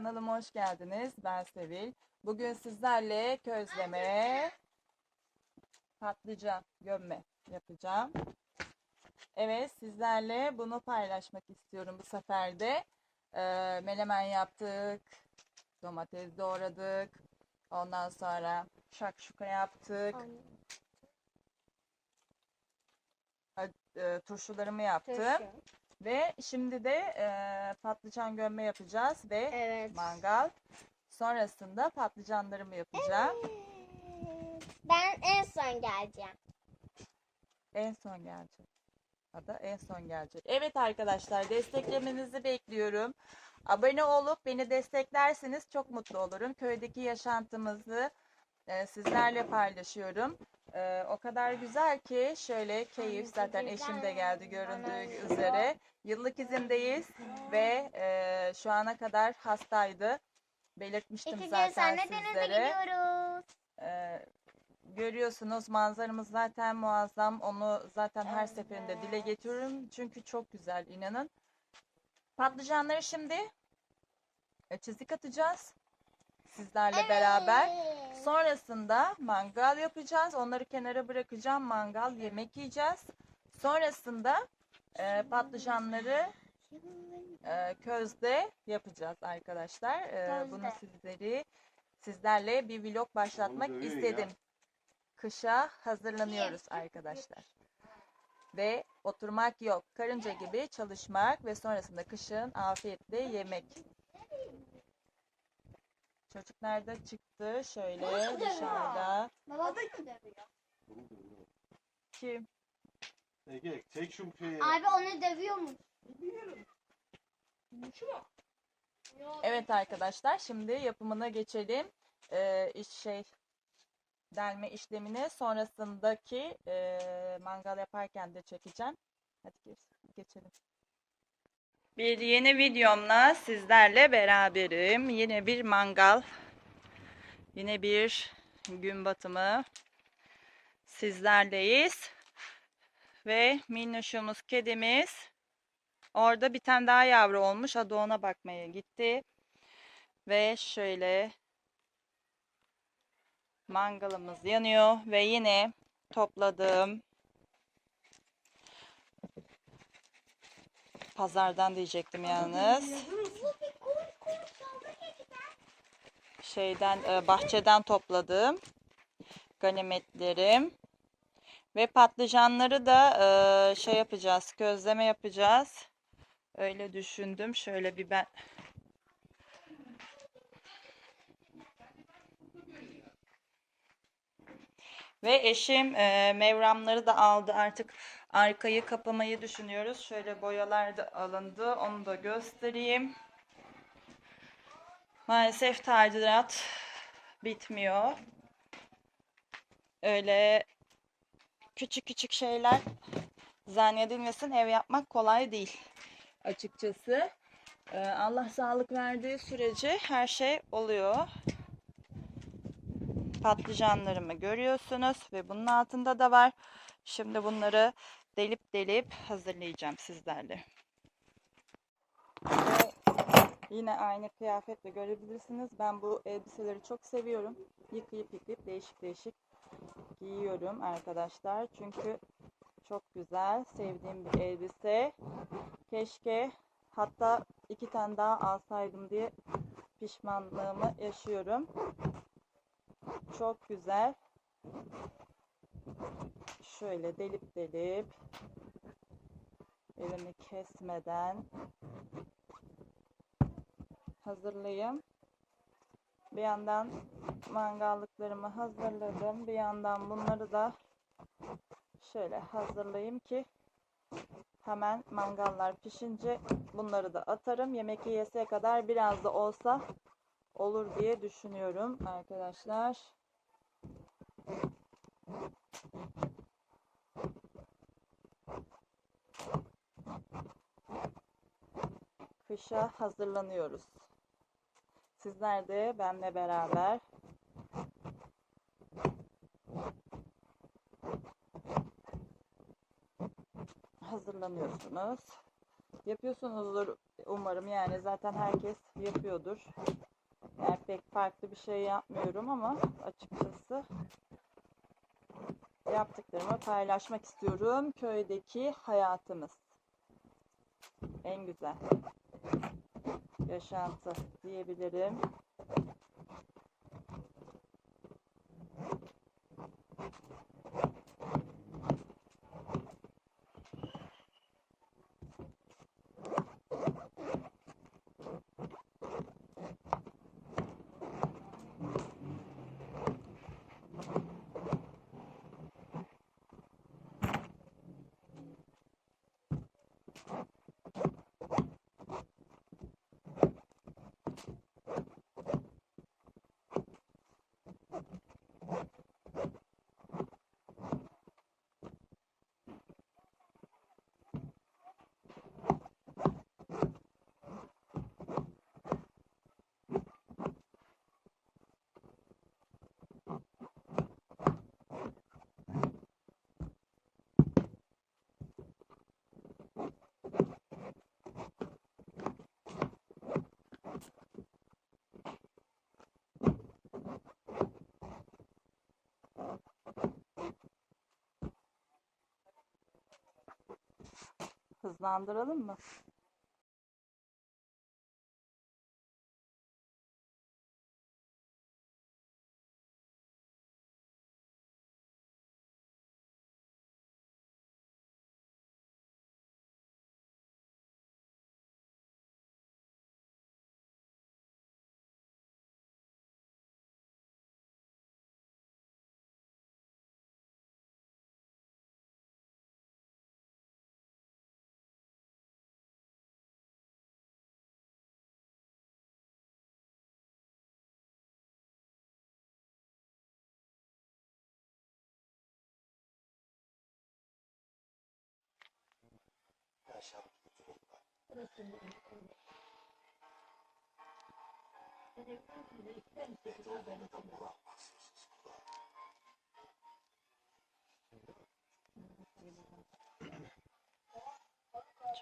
Kanalıma hoş geldiniz. Ben Sevil. Bugün sizlerle közleme, patlıcan, gömme yapacağım. Evet, sizlerle bunu paylaşmak istiyorum bu sefer de. Ee, menemen yaptık, domates doğradık, ondan sonra şakşuka yaptık, e, turşularımı yaptım. Ve şimdi de e, patlıcan gömme yapacağız ve Evet. mangal. Sonrasında patlıcanlarımı yapacağım. Ben en son geleceğim. En son gelecek. Ada en son gelecek. Evet arkadaşlar desteklemenizi bekliyorum. Abone olup beni desteklerseniz çok mutlu olurum. Köydeki yaşantımızı e, sizlerle paylaşıyorum. E, o kadar güzel ki şöyle keyif zaten eşim de geldi göründüğü üzere. Yıllık izindeyiz ve e, şu ana kadar hastaydı. Belirtmiştim gün zaten sonra denize sizlere. gidiyoruz. Ee, görüyorsunuz manzaramız zaten muazzam. Onu zaten her seferinde dile getiriyorum. Çünkü çok güzel inanın. Patlıcanları şimdi e, çizik atacağız. Sizlerle beraber. Sonrasında mangal yapacağız. Onları kenara bırakacağım. Mangal yemek yiyeceğiz. Sonrasında e, patlıcanları e, közde yapacağız arkadaşlar. E, bunu sizleri sizlerle bir vlog başlatmak istedim. Kışa hazırlanıyoruz arkadaşlar. Ve oturmak yok. Karınca gibi çalışmak ve sonrasında kışın afiyetle yemek. Çocuk nerede çıktı? Şöyle dışarıda. Baba da dövüyor. Kim? Ege çek şu şeyi. Abi onu dövüyor mu? Evet arkadaşlar şimdi yapımına geçelim. Ee, iş şey delme işlemine sonrasındaki e, mangal yaparken de çekeceğim. Hadi geç- geçelim. Bir yeni videomla sizlerle beraberim. Yine bir mangal. Yine bir gün batımı. Sizlerleyiz. Ve minnoşumuz kedimiz Orada bir tane daha yavru olmuş. Adı ona bakmaya gitti. Ve şöyle mangalımız yanıyor ve yine topladığım pazardan diyecektim yalnız. Şeyden e, bahçeden topladığım ganimetlerim ve patlıcanları da e, şey yapacağız, közleme yapacağız. Öyle düşündüm. Şöyle bir ben Ve eşim e, mevramları da aldı. Artık arkayı kapamayı düşünüyoruz. Şöyle boyalar da alındı. Onu da göstereyim. Maalesef tadilat bitmiyor. Öyle küçük küçük şeyler zannedilmesin ev yapmak kolay değil açıkçası. Ee, Allah sağlık verdiği sürece her şey oluyor. Patlıcanlarımı görüyorsunuz ve bunun altında da var. Şimdi bunları delip delip hazırlayacağım sizlerle. Ve yine aynı kıyafetle görebilirsiniz. Ben bu elbiseleri çok seviyorum. Yıkayıp yıkayıp değişik değişik giyiyorum arkadaşlar. Çünkü çok güzel, sevdiğim bir elbise. Keşke hatta iki tane daha alsaydım diye pişmanlığımı yaşıyorum. Çok güzel. Şöyle delip delip elimi kesmeden hazırlayayım. Bir yandan mangallıklarımı hazırladım. Bir yandan bunları da şöyle hazırlayayım ki hemen mangallar pişince bunları da atarım. Yemek yiyesiye kadar biraz da olsa olur diye düşünüyorum arkadaşlar. Kışa hazırlanıyoruz. Sizler de benimle beraber hazırlanıyorsunuz. Yapıyorsunuzdur umarım yani zaten herkes yapıyordur. Yani pek farklı bir şey yapmıyorum ama açıkçası yaptıklarımı paylaşmak istiyorum. Köydeki hayatımız. En güzel yaşantı diyebilirim. Hızlandıralım mı?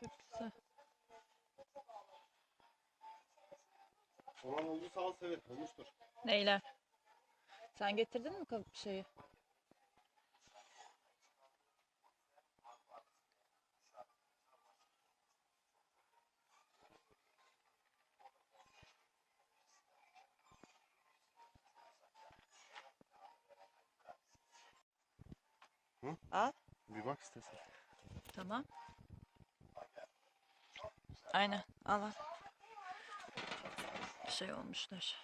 Çok güzel. Olan olduysa al evet olmuştur. Neyler? Sen getirdin mi kap- şeyi? Hı? Al. Bir bak istersen. Tamam. Aynen. Al al. Şey olmuşlar.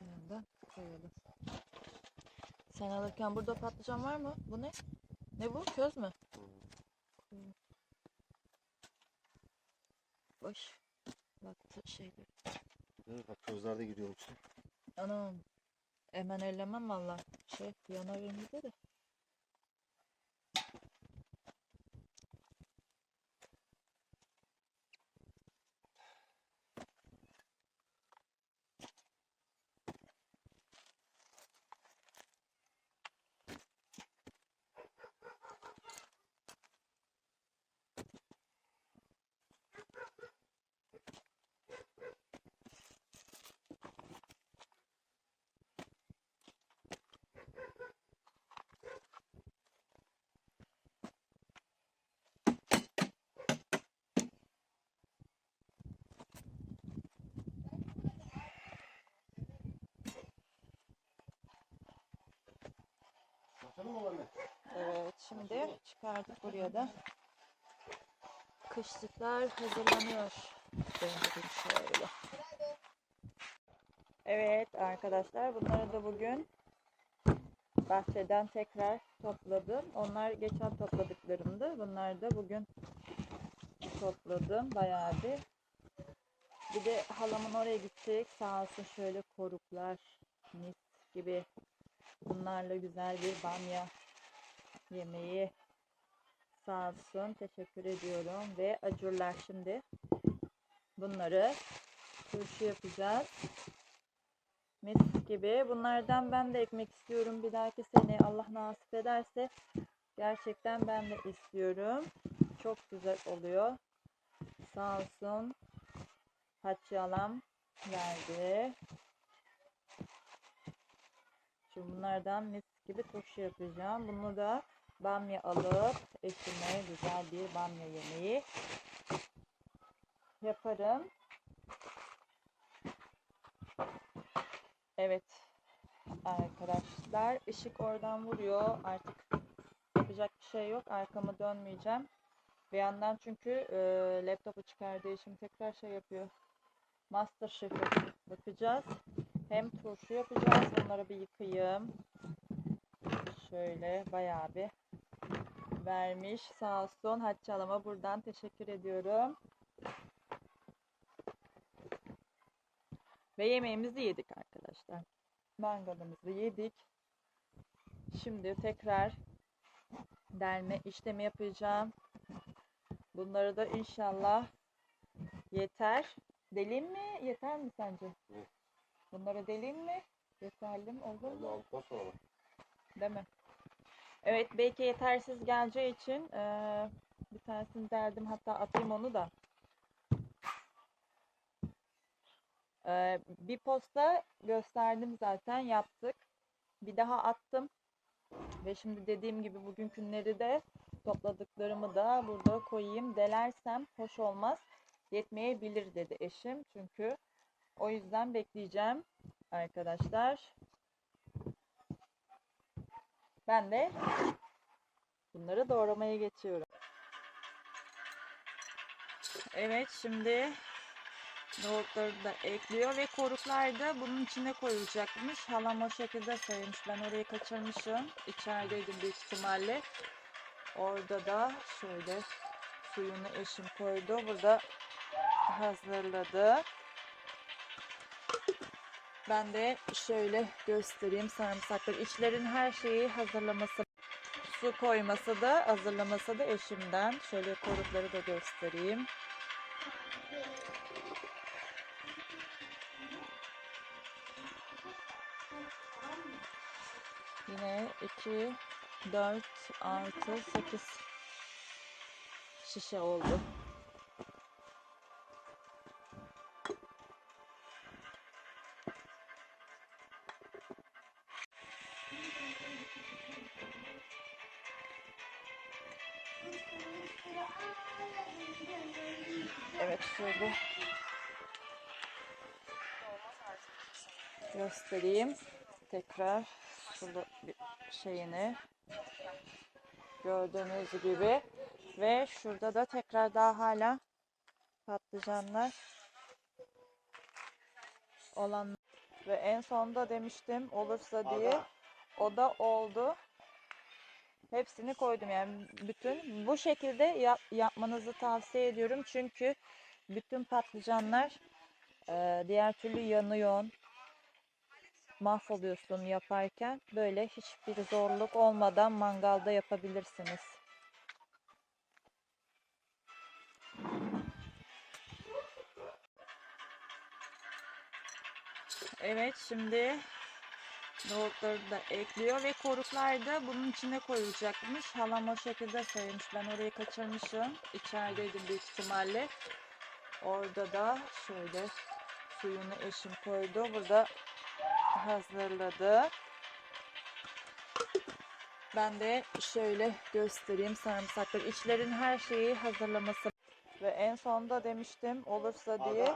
Yandan koyalım. Sen alırken burada patlıcan var mı? Bu ne? Ne bu? Köz mü? Boş. Baktı şeyleri. Evet, bak közler giriyor içine. Anam. Hemen ellemem valla. Şey yanar önümüzde de. Evet şimdi çıkardık buraya da. Kışlıklar hazırlanıyor. Döndüreyim şöyle. Evet arkadaşlar bunları da bugün bahçeden tekrar topladım. Onlar geçen topladıklarımdı. Bunları da bugün topladım bayağı bir. Bir de halamın oraya gittik. Sağ olsun şöyle koruklar, mis gibi bunlarla güzel bir bamya yemeği sağ olsun teşekkür ediyorum ve acurlar şimdi bunları turşu yapacağız Mis gibi. Bunlardan ben de ekmek istiyorum. Bir dahaki sene Allah nasip ederse gerçekten ben de istiyorum. Çok güzel oluyor. Sağ olsun. Hatice alam verdi. Şimdi bunlardan mis gibi turşu yapacağım. Bunu da bamya alıp eşime güzel bir bamya yemeği yaparım. Evet arkadaşlar ışık oradan vuruyor. Artık yapacak bir şey yok. Arkamı dönmeyeceğim. Bir yandan çünkü e, laptopu çıkardığı için tekrar şey yapıyor. Masterchef'e bakacağız. Hem turşu yapacağız. Onları bir yıkayayım. Şöyle bayağı bir vermiş. Sağ olsun Hatice Hanım'a buradan teşekkür ediyorum. Ve yemeğimizi yedik arkadaşlar. Mangalımızı yedik. Şimdi tekrar delme işlemi yapacağım. Bunları da inşallah yeter. Deleyim mi? Yeter mi sence? Evet. Bunları deleyim mi? Yeterli mi? Olur mu? aldıktan sonra bak. Değil mi? Evet belki yetersiz geleceği için eee, bir tanesini deldim hatta atayım onu da. Eee, bir posta gösterdim zaten yaptık. Bir daha attım. Ve şimdi dediğim gibi bugünkünleri de topladıklarımı da burada koyayım. Delersem hoş olmaz. Yetmeyebilir dedi eşim. Çünkü o yüzden bekleyeceğim arkadaşlar. Ben de bunları doğramaya geçiyorum. Evet şimdi nohutları da ekliyor ve koruklar da bunun içine koyulacakmış. Halam o şekilde saymış. Ben orayı kaçırmışım. İçerideydim büyük ihtimalle. Orada da şöyle suyunu eşim koydu. Burada hazırladı. Ben de şöyle göstereyim sarımsakları. İçlerin her şeyi hazırlaması, su koyması da hazırlaması da eşimden. Şöyle korukları da göstereyim. Yine 2, 4, 6, 8 şişe oldu. Şöyle göstereyim. Tekrar şurada bir şeyini gördüğünüz gibi ve şurada da tekrar daha hala patlıcanlar olan ve en sonda demiştim olursa diye o da oldu. Hepsini koydum yani bütün. Bu şekilde yap- yapmanızı tavsiye ediyorum. Çünkü bütün patlıcanlar eee, diğer türlü yanıyor mahvoluyorsun yaparken. Böyle hiçbir zorluk olmadan mangalda yapabilirsiniz. Evet şimdi nohutları da ekliyor ve koruklar da bunun içine koyulacakmış. Halam o şekilde saymış. Ben orayı kaçırmışım. İçerideydim büyük ihtimalle. Orada da şöyle suyunu eşim koydu. Burada hazırladı. Ben de şöyle göstereyim sarımsakları. İçlerin her şeyi hazırlaması ve en sonda demiştim olursa diye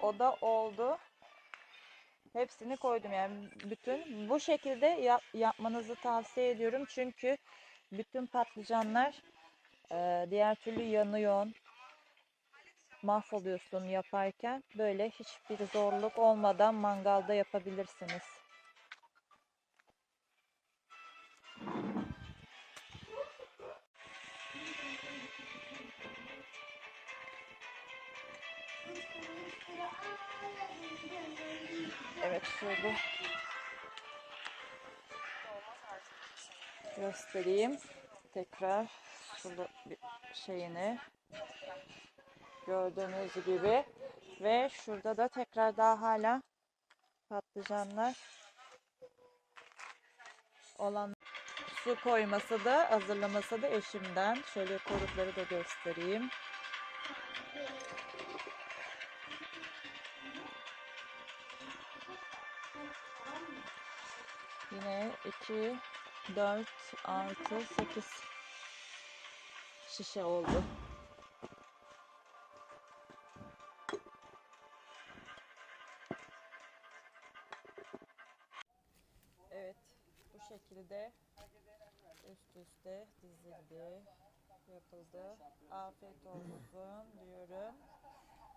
o da oldu. Hepsini koydum yani bütün. Bu şekilde yap- yapmanızı tavsiye ediyorum. Çünkü bütün patlıcanlar eee, diğer türlü yanıyor mahvoluyorsun yaparken. Böyle hiçbir zorluk olmadan mangalda yapabilirsiniz. Göstereyim. Tekrar şurada şeyini gördüğünüz gibi ve şurada da tekrar daha hala patlıcanlar olan su koyması da hazırlaması da eşimden. Şöyle korukları da göstereyim. Yine 2, 4, 6, 8 şişe oldu. Evet, bu şekilde üst üste dizildi, yapıldı. Afiyet olsun diyorum.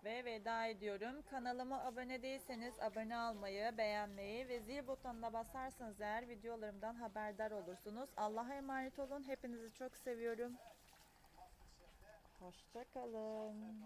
Ve veda ediyorum. Kanalıma abone değilseniz abone olmayı, beğenmeyi ve zil butonuna basarsanız eğer videolarımdan haberdar olursunuz. Allah'a emanet olun. Hepinizi çok seviyorum. Hoşçakalın.